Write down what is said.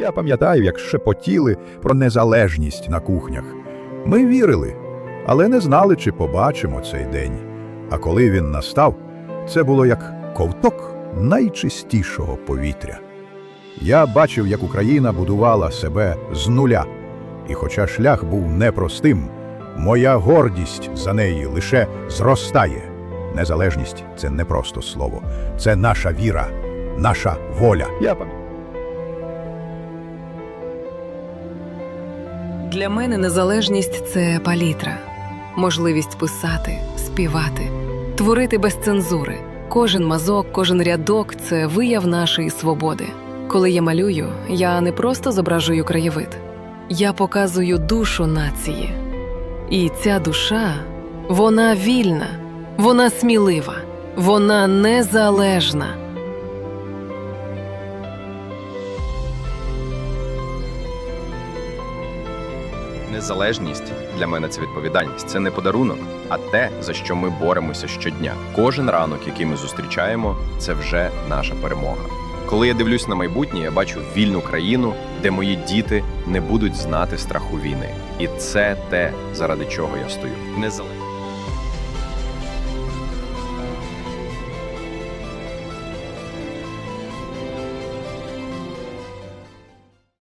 Я пам'ятаю, як шепотіли про незалежність на кухнях. Ми вірили, але не знали, чи побачимо цей день. А коли він настав, це було як ковток найчистішого повітря. Я бачив, як Україна будувала себе з нуля. І хоча шлях був непростим, моя гордість за неї лише зростає. Незалежність це не просто слово, це наша віра, наша воля. Я пам'ятаю. Для мене незалежність це палітра, можливість писати, співати, творити без цензури. Кожен мазок, кожен рядок це вияв нашої свободи. Коли я малюю, я не просто зображую краєвид, я показую душу нації. І ця душа, вона вільна, вона смілива, вона незалежна. Незалежність для мене це відповідальність. Це не подарунок, а те, за що ми боремося щодня. Кожен ранок, який ми зустрічаємо, це вже наша перемога. Коли я дивлюсь на майбутнє, я бачу вільну країну, де мої діти не будуть знати страху війни. І це те, заради чого я стою. Незалежність.